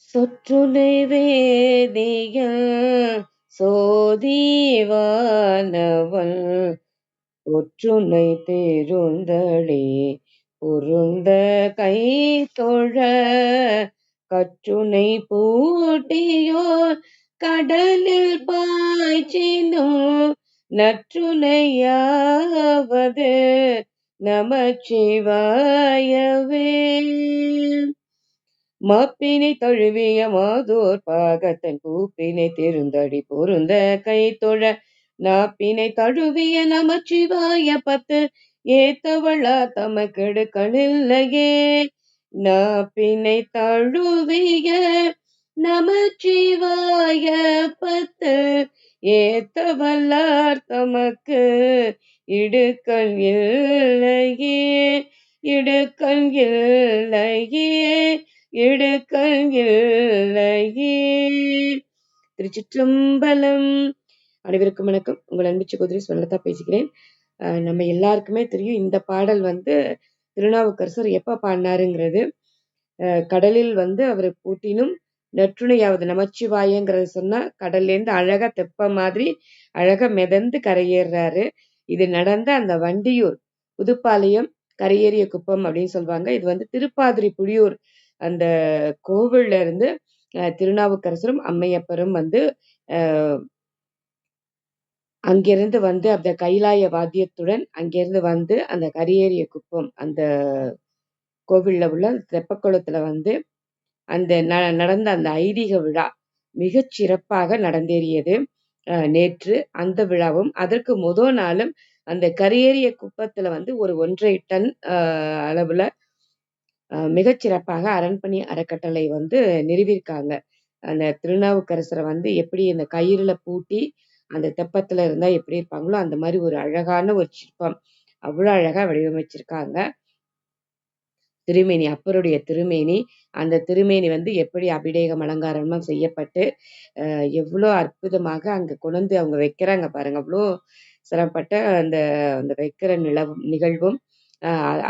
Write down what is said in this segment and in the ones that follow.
சொற்றுனை வேதியல் சோதிவானவன் ஒற்றுனை தேருந்தளே பொருந்த கை தொழ கற்றுனை பூட்டியோர் கடலில் பாய்ச்சினும் நற்றுனையாவது நமச்சிவாயவே. மாப்பினை தழுவிய மாதோர் பாகத்தன் கூப்பினை திருந்தடி பொருந்த கை தொழ நாப்பினை தழுவிய நமச்சிவாய பத்து ஏத்தவளா தமக்கெடுக்கலில்லையே நாப்பினை தழுவிய நமச்சிவாய பத்து ஏத்தவல்லார் தமக்கு இடுக்கல் இல்லையே. இடுக்கல் இல்லையே. இடுக்கல் இல்லையே திருச்சிற்றம்பலம். அனைவருக்கும் வணக்கம். உங்கள் அன்பிச்சு குதிரை சொல்லத்தான் பேசுகிறேன். நம்ம எல்லாருக்குமே தெரியும் இந்த பாடல் வந்து திருநாவுக்கரசர் எப்ப பாடினாருங்கிறது. கடலில் வந்து அவர் பூட்டினும் நற்றுணையாவது நமச்சிவாயங்கிறது சொன்னா கடல்லேருந்து அழகா தெப்ப மாதிரி அழகா மிதந்து கரையேறுறாரு இது நடந்த அந்த வண்டியூர் புதுப்பாளையம் கரையேறிய குப்பம் அப்படின்னு சொல்லுவாங்க இது வந்து திருப்பாதிரி புலியூர் அந்த கோவில்ல இருந்து அஹ், திருநாவுக்கரசரும் அம்மையப்பரும் வந்து அஹ், அங்கிருந்து வந்து அந்த கைலாய வாத்தியத்துடன் அங்கிருந்து வந்து அந்த கரியேறிய குப்பம் அந்த கோவில்ல உள்ள தெப்பக்குளத்துல வந்து அந்த ந நடந்த அந்த ஐதீக விழா மிகச் சிறப்பாக நடந்தேறியது. அஹ், நேற்று அந்த விழாவும் அதற்கு முதல் நாளும் அந்த கரியேறிய குப்பத்துல வந்து ஒரு ஒன்றரை டன் அஹ், அளவுல மிகச் சிறப்பாக அரண்பணி அறக்கட்டளை வந்து நிறுவியிருக்காங்க அந்த திருநாவுக்கரசரை வந்து எப்படி அந்த கயிறுல பூட்டி அந்த தெப்பத்துல இருந்தா எப்படி இருப்பாங்களோ அந்த மாதிரி ஒரு அழகான ஒரு சிற்பம் அவ்வளவு அழகா வடிவமைச்சிருக்காங்க. திருமேனி அப்பருடைய திருமேனி அந்த திருமேனி வந்து எப்படி அபிடேகம் அலங்காரமா செய்யப்பட்டு அஹ் எவ்வளோ அற்புதமாக அங்க கொண்டு அவங்க வைக்கிறாங்க பாருங்க. அவ்வளோ சிரமப்பட்ட அந்த அந்த வைக்கிற நிலவும் நிகழ்வும்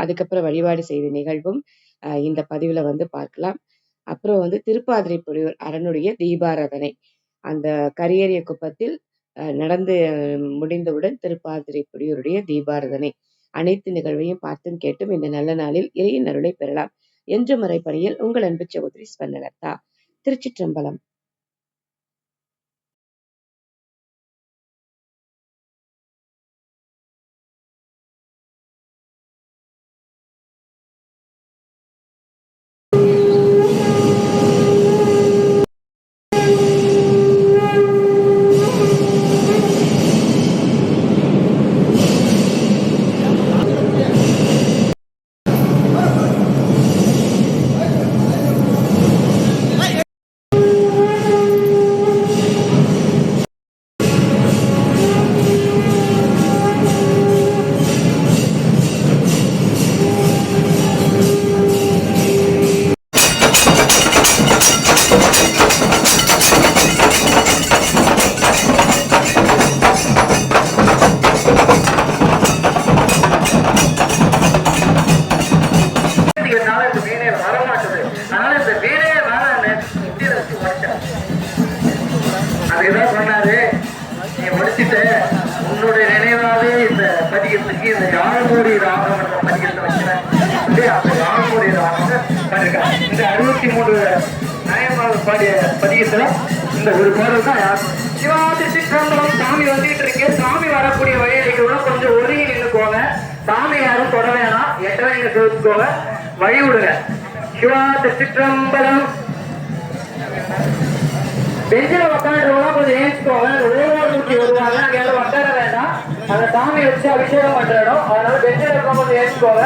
அதுக்கப்புறம் வழிபாடு செய்த நிகழ்வும் இந்த பதிவுல வந்து பார்க்கலாம். அப்புறம் வந்து திருப்பாதிரை புலியூர் அரணுடைய தீபாராதனை. அந்த கரியேறிய குப்பத்தில் அஹ் நடந்து முடிந்தவுடன் திருப்பாதிரை புலியூருடைய தீபாராதனை. அனைத்து நிகழ்வையும் பார்த்தும் கேட்டும் இந்த நல்ல நாளில் இறையின் அருளை பெறலாம். என்று முறைப்படியில் உங்கள் அன்பு சகோதரி ஸ்வர்ணலதா திருச்சிற்றம்பலம். பாடிய பதியத்துல இந்த ஒரு பாடல் தான் யார்? சிவாதி சிற்றம்பலம் சாமி வந்துட்டு இருக்கு. சாமி வரக்கூடிய வழியில கொஞ்சம் ஒதுங்கி நின்னுக்கோங்க. சாமி யாரும் தொட வேணாம். எட்டவே நீங்க தோத்துக்கோங்க வழி விடுங்க. சிவா சிற்றம்பலம். பெஞ்சில் உட்காந்துருவோம் கொஞ்சம் ஏஞ்சிக்கோங்க. ஓவர் ஊற்றி வருவாங்க. அங்கே யாரும் உட்கார வேண்டாம். அந்த சாமி வச்சு அபிஷேகம் பண்ற இடம். அதனால பெஞ்சில் உட்காந்து ஏஞ்சிக்கோங்க.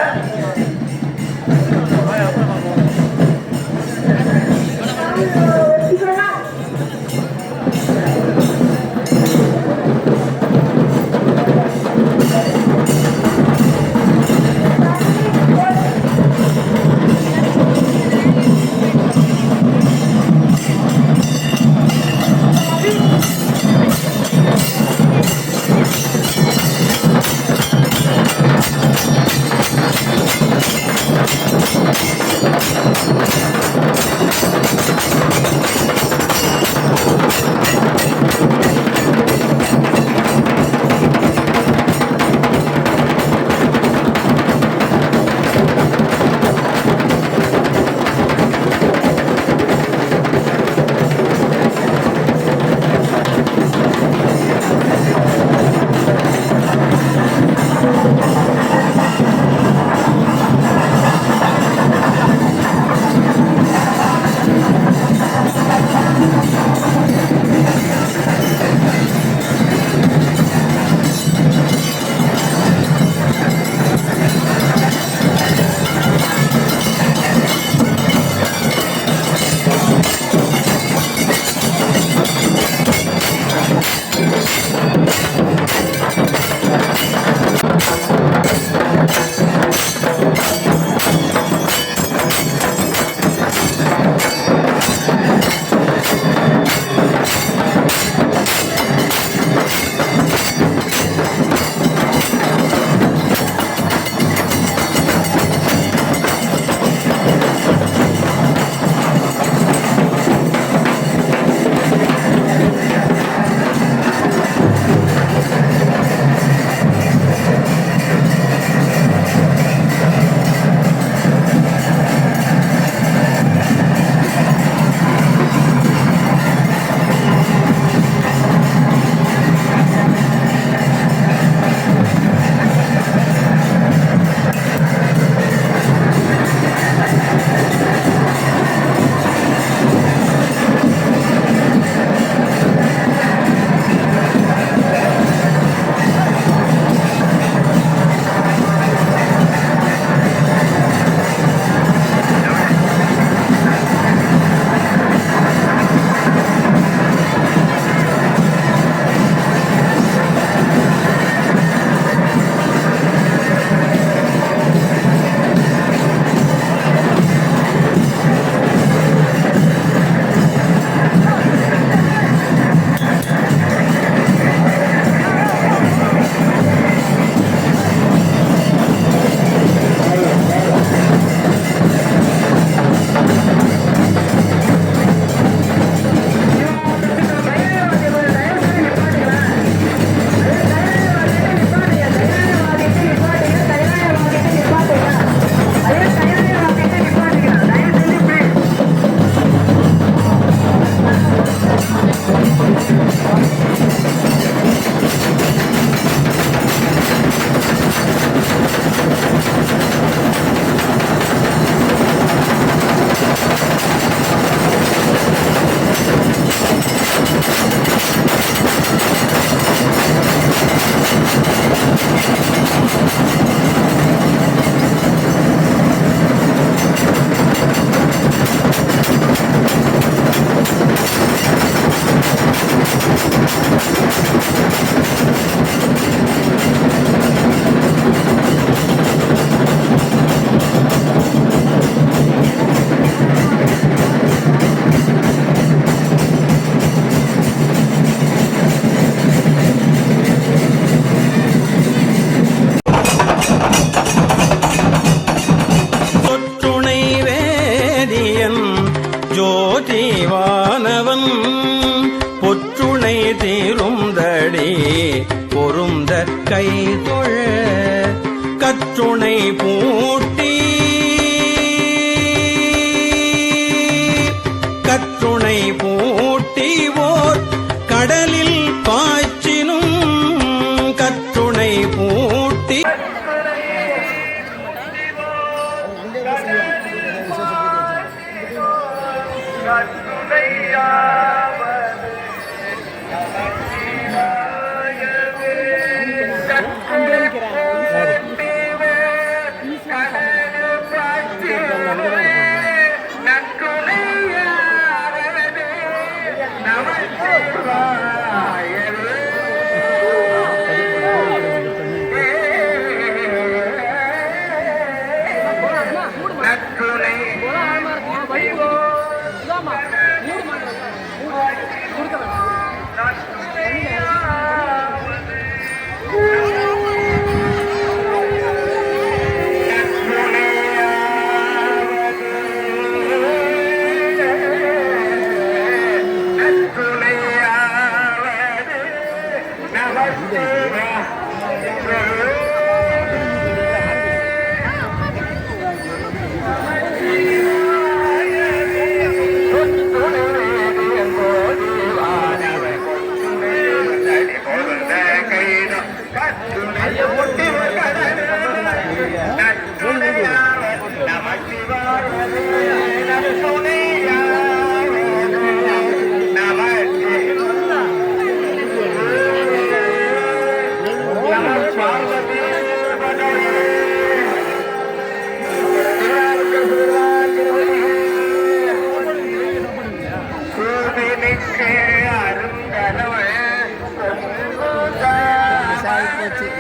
போற்றி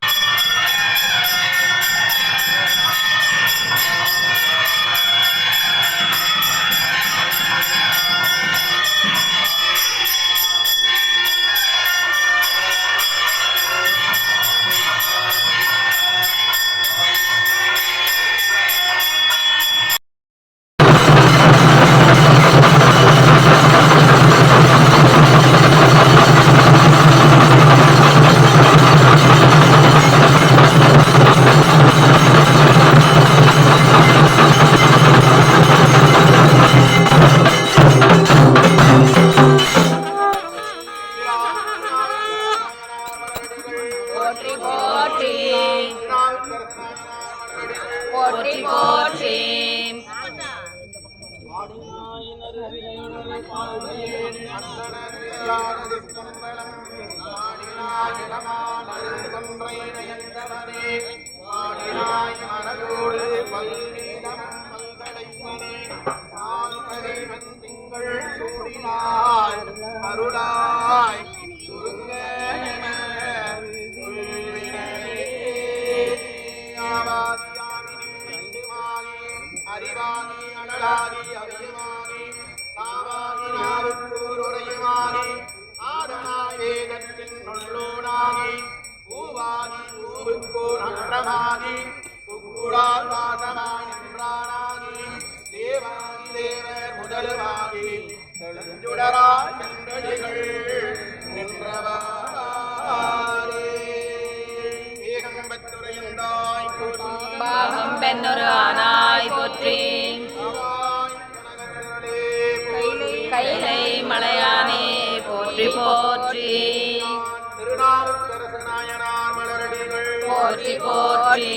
அறிவாகி அனலாகி நாவாகி நாவுக்கூர் உரையுமாகி ஆதனாய் வேதத்தின் நுள்ளோனாகி பூவாகி பூவுக்கோர் அன்றமாகி புக்குடால் வாசமாய் நின்றானாகி தேவாகி தேவர் முதலுமாகி சென்றடிகள் நின்றவாரே ஏகம்பத்துரையந்தாய் போற்றி. பாகம் பெண்ணொரு ஆனாய் போற்றி. போற்றி திருநாவுக்கரசு நாயனார் மலரடிகள் போற்றி போற்றி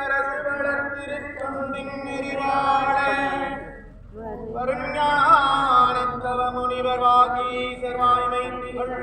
அரசு வளர்ந்திருக்கும் நெறிவாழ வருஞானத்தவ முனிவர் வாகீசர் வாய்மை திகழ்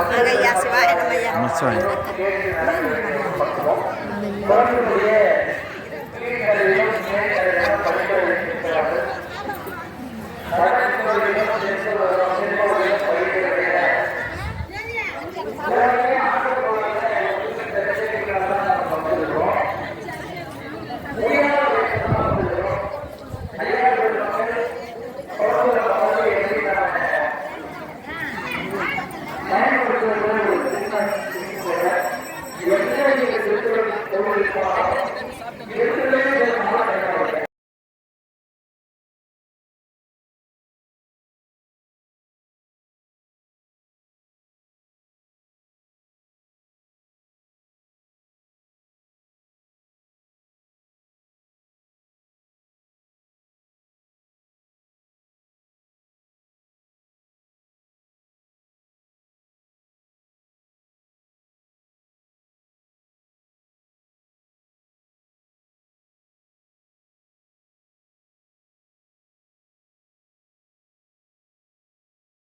ஆகையா சிவாய நமயா நமச்சிவாய சாப்பிட்டு